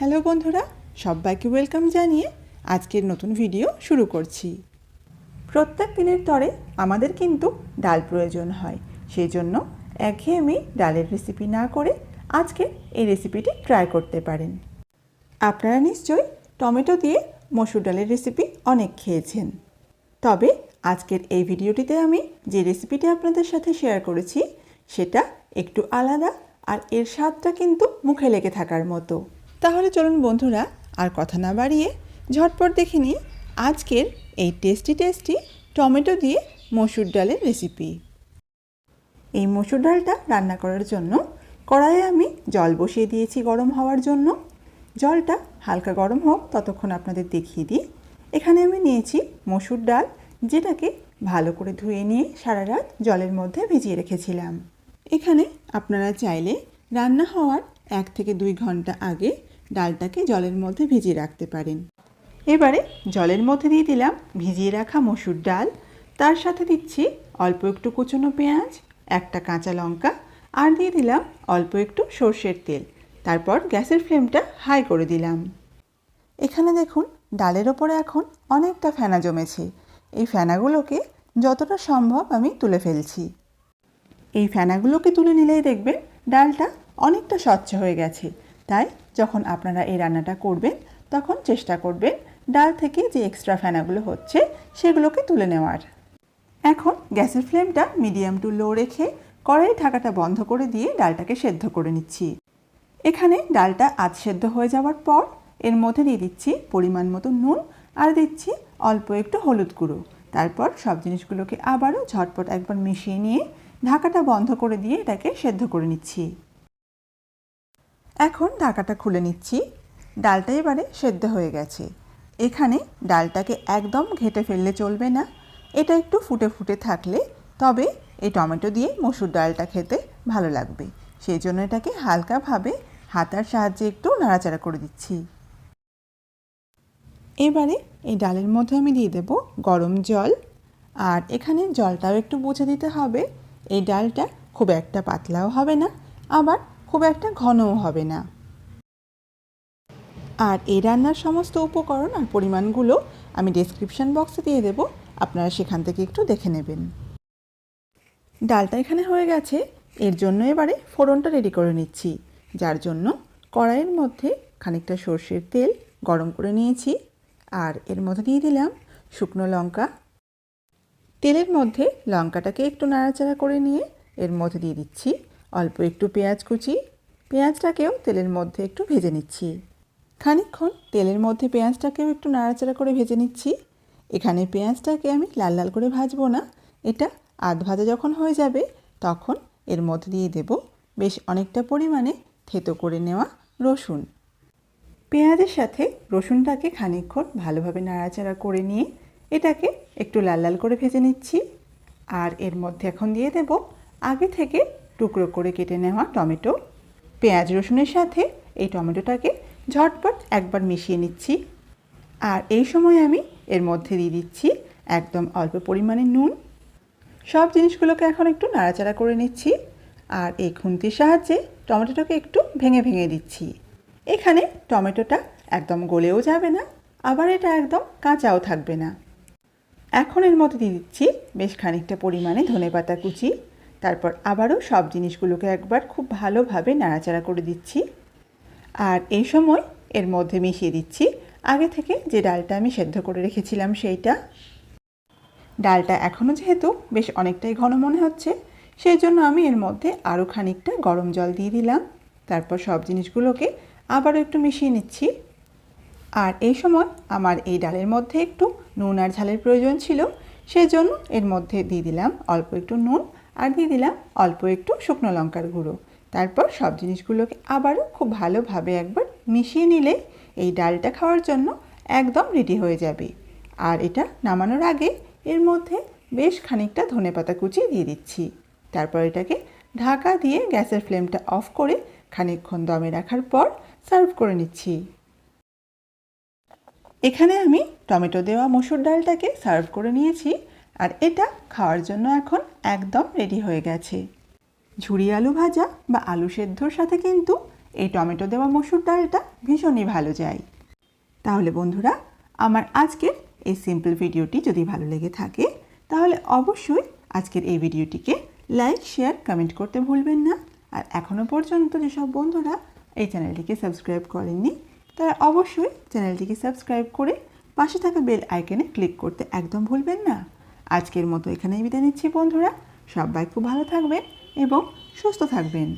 Hello বন্ধুরা, সবাইকে welcome জানিয়ে আজকের নতুন ভিডিও শুরু করছি। প্রত্যেক দিনের তরে আমাদের কিন্তু ডাল প্রয়োজন হয় সেই জন্য একঘেয়েমি ডালের রেসিপি না করে আজকে এই রেসিপিটি ট্রাই করতে পারেন। আপনারা নিশ্চয়ই টমেটো দিয়ে মসুর ডালের রেসিপি অনেক খেয়েছেন। তবে আজকের এই ভিডিওটিতে আমি যে রেসিপিটি আপনাদের সাথে শেয়ার করেছি, সেটা একটু আলাদা আর এর স্বাদটা কিন্তু মুখে লেগে থাকার মতো। তাহলে চলুন বন্ধুরা, আর কথা না বাড়িয়ে ঝটপট দেখে নিই আজকের এই টেস্টি টেস্টি টমেটো দিয়ে মসুর ডালের রেসিপি এই মসুর ডালটা রান্না করার জন্য কড়াইয়ে আমি জল বসিয়ে দিয়েছি গরম হওয়ার জন্য। জলটা হালকা গরম হোক, ততক্ষণ আপনাদের দেখিয়ে দিই। এখানে আমি নিয়েছি মসুর ডাল, যেটাকে ভালো করে ধুয়ে নিয়ে সারা রাত জলের মধ্যে ভিজিয়ে রেখেছিলাম। এখানে আপনারা চাইলে রান্না হওয়ার এক থেকে দুই ঘণ্টা আগে ডালটাকে জলের মধ্যে ভিজিয়ে রাখতে পারেন। এবারে জলের মধ্যে দিয়ে দিলাম ভিজিয়ে রাখা মসুর ডাল। তার সাথে দিচ্ছি অল্প একটু কুচনো পেঁয়াজ, একটা কাঁচা লঙ্কা আর দিয়ে দিলাম অল্প একটু সর্ষের তেল। তারপর গ্যাসের ফ্লেমটা হাই করে দিলাম। এখানে দেখুন, ডালের ওপরে এখন অনেকটা ফেনা জমেছে। এই ফেনাগুলোকে যতটা সম্ভব আমি তুলে ফেলছি। এই ফেনাগুলোকে তুলে নিলেই দেখবেন ডালটা অনেকটা স্বচ্ছ হয়ে গেছে। তাই যখন আপনারা এই রান্নাটা করবেন, তখন চেষ্টা করবেন ডাল থেকে যে এক্সট্রা ফেনাগুলো হচ্ছে সেগুলোকে তুলে নেওয়ার। এখন গ্যাসের ফ্লেমটা মিডিয়াম টু লো রেখে কড়াই ঢাকাটা বন্ধ করে দিয়ে ডালটাকে সেদ্ধ করে নিচ্ছি। এখানে ডালটা আধ সেদ্ধ হয়ে যাওয়ার পর এর মধ্যে দিয়ে দিচ্ছি পরিমাণ মতো নুন আর দিচ্ছি অল্প একটু হলুদ গুঁড়ো। তারপর সব জিনিসগুলোকে আবারও ঝটপট একবার মিশিয়ে নিয়ে ঢাকাটা বন্ধ করে দিয়ে এটাকে সেদ্ধ করে নিচ্ছি। এখন ঢাকাটা খুলে নিচ্ছি। ডালটা এবারে সেদ্ধ হয়ে গেছে। এখানে ডালটাকে একদম ঘেটে ফেললে চলবে না। এটা একটু ফুটে ফুটে থাকলে, তবে এই টমেটো দিয়ে মসুর ডালটা খেতে ভালো লাগবে। সেই জন্য এটাকে হালকাভাবে হাতার সাহায্যে একটু নাড়াচাড়া করে দিচ্ছি। এবারে এই ডালের মধ্যে আমি দিয়ে দেব গরম জল। আর এখানে জলটাও একটু বুঝে দিতে হবে, এই ডালটা খুব একটা পাতলাও হবে না। আবার খুব একটা ঘনও হবে না। আর এই রান্নার সমস্ত উপকরণ আর পরিমাণগুলো আমি ডেসক্রিপশন বক্সে দিয়ে দেব, আপনারা সেখান থেকে একটু দেখে নেবেন। ডালটা এখানে হয়ে গেছে, এর জন্য এবারে ফোড়নটা রেডি করে নিচ্ছি, যার জন্য কড়াইয়ের মধ্যে খানিকটা সর্ষের তেল গরম করে নিয়েছি, আর এর মধ্যে দিয়ে দিলাম শুকনো লঙ্কা। তেলের মধ্যে লঙ্কাটাকে একটু নাড়াচাড়া করে নিয়ে এর মধ্যে দিয়ে দিচ্ছি অল্প একটু পেঁয়াজ কুচি, পেঁয়াজটাকেও তেলের মধ্যে একটু ভেজে নিচ্ছি। খানিকক্ষণ তেলের মধ্যে পেঁয়াজটাকেও একটু নাড়াচাড়া করে ভেজে নিচ্ছি। এখানে পেঁয়াজটাকে আমি লাল লাল করে ভাজবো না, এটা আধ ভাজা যখন হয়ে যাবে, তখন এর মধ্যে দিয়ে দেব বেশ অনেকটা পরিমাণে থেতো করে নেওয়া রসুন। পেঁয়াজের সাথে রসুনটাকে খানিকক্ষণ ভালোভাবে নাড়াচাড়া করে নিয়ে এটাকে একটু লাল লাল করে ভেজে নিচ্ছি। আর এর মধ্যে এখন দিয়ে দেব আগে থেকে টুকরো করে কেটে নেওয়া টমেটো, পেঁয়াজ রসুনের সাথে এই টমেটোটাকে ঝটপট একবার মিশিয়ে নিচ্ছি। আর এই সময় আমি এর মধ্যে দিয়ে দিচ্ছি একদম অল্প পরিমাণে নুন। সব জিনিসগুলোকে এখন একটু নাড়াচাড়া করে নিচ্ছি আর এই খুন্তির সাহায্যে টমেটোটাকে একটু ভেঙে ভেঙে দিচ্ছি। এখানে টমেটোটা একদম গলেও যাবে না, আবার এটা একদম কাঁচাও থাকবে না। এখন এর মধ্যে দিয়ে দিচ্ছি বেশ খানিকটা পরিমাণে ধনেপাতা কুচি। তারপর আবারও সব জিনিসগুলোকে একবার খুব ভালোভাবে নাড়াচাড়া করে দিচ্ছি। আর এই সময় এর মধ্যে মিশিয়ে দিচ্ছি। আগে থেকে যে ডালটা আমি সেদ্ধ করে রেখেছিলাম সেইটা। ডালটা এখনও যেহেতু বেশ অনেকটাই ঘন মনে হচ্ছে সেই জন্য আমি এর মধ্যে আরও খানিকটা গরম জল দিয়ে দিলাম। তারপর সব জিনিসগুলোকে আবারও একটু মিশিয়ে নিচ্ছি। আর এই সময় আমার এই ডালের মধ্যে একটু নুন আর ঝালের প্রয়োজন ছিল সেই জন্য এর মধ্যে দিয়ে দিলাম অল্প একটু নুন। আর দিয়ে দিলাম অল্প একটু শুকনো লঙ্কার গুঁড়ো। তারপর সব জিনিসগুলোকে আবারও খুব ভালোভাবে একবার মিশিয়ে নিলে এই ডালটা খাওয়ার জন্য একদম রেডি হয়ে যাবে। আর এটা নামানোর আগে এর মধ্যে বেশ খানিকটা ধনেপাতা কুচি দিয়ে দিচ্ছি। তারপর এটাকে ঢাকা দিয়ে গ্যাসের ফ্লেমটা অফ করে খানিকক্ষণ দমে রাখার পর সার্ভ করে নিচ্ছি। এখানে আমি টমেটো দেওয়া মসুর ডালটাকে সার্ভ করে নিয়েছি। আর এটা খাওয়ার জন্য এখন একদম রেডি হয়ে গেছে। ঝুরি আলু ভাজা বা আলু সেদ্ধর সাথে কিন্তু এই টমেটো দেওয়া মসুর ডালটা ভীষণই ভালো যায়। তাহলে বন্ধুরা, আমার আজকের এই সিম্পল ভিডিওটি যদি ভালো লেগে থাকে, তাহলে অবশ্যই আজকের এই ভিডিওটিকে লাইক শেয়ার কমেন্ট করতে ভুলবেন না। আর এখনও পর্যন্ত যেসব বন্ধুরা এই চ্যানেলটিকে সাবস্ক্রাইব করেননি, তারা অবশ্যই চ্যানেলটিকে সাবস্ক্রাইব করে পাশে থাকা বেল আইকনে ক্লিক করতে একদম ভুলবেন না। আজকের মতো এখানেই বিদায় নিচ্ছি বন্ধুরা। সবাই খুব ভালো থাকবেন এবং সুস্থ থাকবেন।